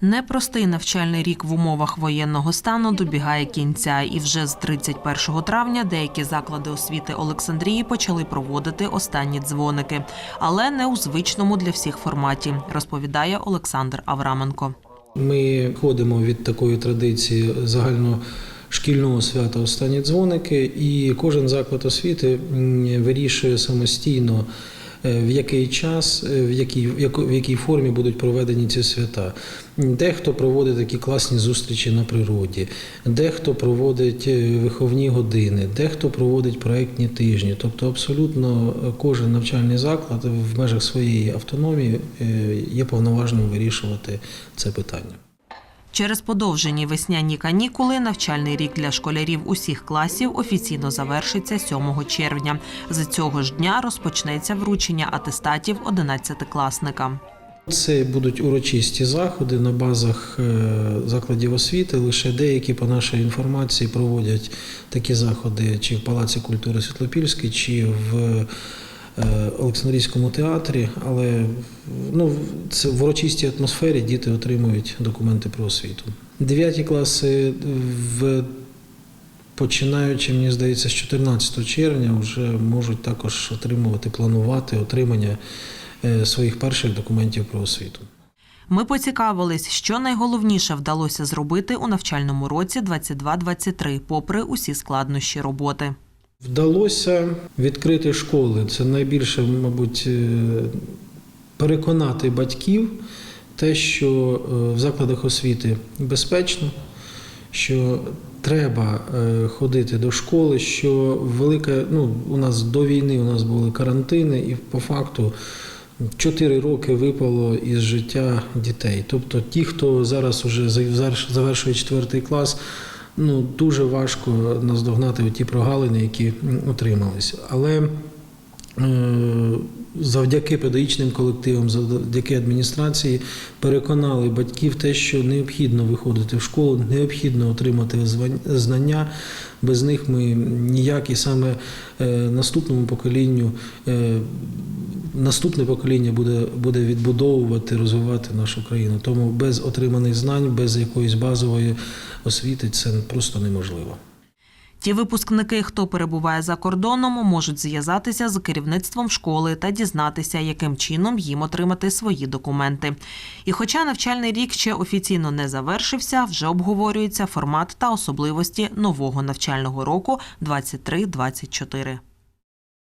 Непростий навчальний рік в умовах воєнного стану добігає кінця, і вже з 31 травня деякі заклади освіти Олександрії почали проводити останні дзвоники, але не у звичному для всіх форматі, розповідає Олександр Авраменко. Ми ходимо від такої традиції загальношкільного свята останні дзвоники, і кожен заклад освіти вирішує самостійно. Е, В який час, е, в якій, в якій формі будуть проведені ці свята. Дехто проводить такі класні зустрічі на природі, дехто проводить е, виховні години, дехто проводить проектні тижні. Тобто, абсолютно кожен навчальний заклад в межах своєї автономії є повноважним вирішувати це питання. Через подовжені весняні канікули навчальний рік для школярів усіх класів офіційно завершиться 7 червня. З цього ж дня розпочнеться вручення атестатів 11-класникам. Це будуть урочисті заходи на базах е, закладів освіти. Лише деякі, по нашій інформації, проводять такі заходи чи в Палаці культури Світлопільській, чи в Олександрійському театрі. Але ну, це в урочистій атмосфері діти отримують документи про освіту. Дев'яті класи в починаючи, мені здається, з 14 червня вже можуть також отримувати, планувати отримання е, своїх перших документів про освіту. Ми поцікавились, що найголовніше вдалося зробити у навчальному році 22-23, попри усі складнощі роботи. Вдалося відкрити школи. Це найбільше, мабуть, е, переконати батьків те, що е, в закладах освіти безпечно, що треба е, ходити до школи, що велика, ну, у нас до війни у нас були карантини, і по факту. Чотири роки випало із життя дітей. Тобто ті, хто зараз уже завершує четвертий клас, ну дуже важко наздогнати ті прогалини, які м, отримались. Але е, завдяки педагогічним колективам, завдяки адміністрації переконали батьків те, що необхідно виходити в школу, необхідно отримати знання. Без них ми ніяк і саме е, наступному поколінню. Наступне покоління буде, буде відбудовувати, розвивати нашу країну. Тому без отриманих знань, без якоїсь базової освіти це просто неможливо. Ті випускники, хто перебуває за кордоном, можуть зв'язатися з керівництвом школи та дізнатися, яким чином їм отримати свої документи. І хоча навчальний рік ще офіційно не завершився, вже обговорюється формат та особливості нового навчального року 23-24.